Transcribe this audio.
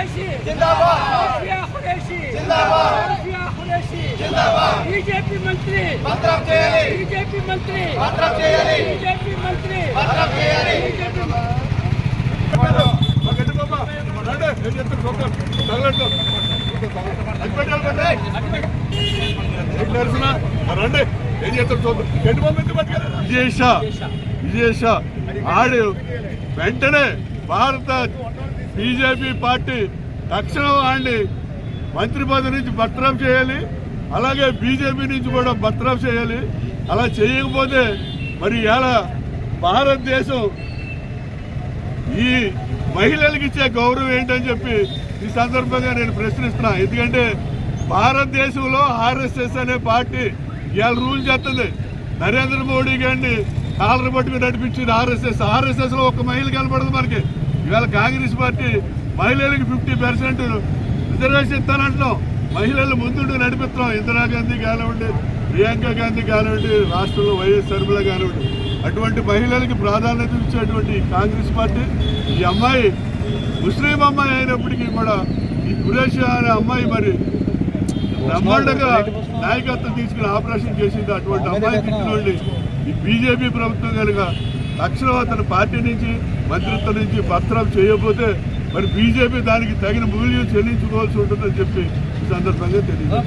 Mafia Qureshi mafia Qureshi mafia Qureshi BJP మంత్రి BJP మంత్రి BJP మంత్రి బీజేపీ రండి ఏం చేస్తారు చూద్దాం బొమ్మ ఎందుకు పట్టుకెళ్ళారు? విజేష. విజేష. ఆడు వెంటనే భారత బీజేపీ పార్టీ తక్షణం వాడి మంత్రి పదవి నుంచి బర్తరఫ్ చేయాలి అలాగే బీజేపీ నుంచి కూడా బర్తరఫ్ చేయాలి. అలా చేయకపోతే మరి ఇలా భారతదేశం ఈ మహిళలకు ఇచ్చే గౌరవం ఏంటని చెప్పి ఈ సందర్భంగా నేను ప్రశ్నిస్తున్నా. ఎందుకంటే భారతదేశంలో ఆర్ఎస్ఎస్ అనే పార్టీ ఇవాళ రూల్ చేస్తుంది. నరేంద్ర మోడీ గారిని కాలర్ పట్టుకుని నడిపించింది ఆర్ఎస్ఎస్. ఆర్ఎస్ఎస్లో ఒక మహిళ కనపడదు మనకి. ఇవాళ కాంగ్రెస్ పార్టీ మహిళలకు ఫిఫ్టీ పర్సెంట్ రిజర్వేషన్ ఇస్తానంటున్నాం. మహిళలు ముందుండి నడిపిస్తున్నాం. ఇందిరాగాంధీ కానివ్వండి ప్రియాంక గాంధీ కానివ్వండి రాష్ట్రంలో వైఎస్ షర్మిల కానివ్వండి. అటువంటి మహిళలకి ప్రాధాన్యత ఇచ్చేటువంటి కాంగ్రెస్ పార్టీ ఈ అమ్మాయి ముస్లిం అమ్మాయి అయినప్పటికీ కూడా ఈ కురేషి అనే అమ్మాయి మరి బ్రహ్మాండంగా నాయకత్వం తీసుకుని ఆపరేషన్ చేసింది. అటువంటి అమ్మాయి తిట్టినోళ్ళని ఈ బీజేపీ ప్రభుత్వం కనుక తక్షణం అతని పార్టీ నుంచి మంత్రిత్వం నుంచి పత్రం చేయకపోతే మరి బీజేపీ దానికి తగిన మూల్యం చెల్లించుకోవాల్సి ఉంటుందని చెప్పి ఈ సందర్భంగా తెలియదు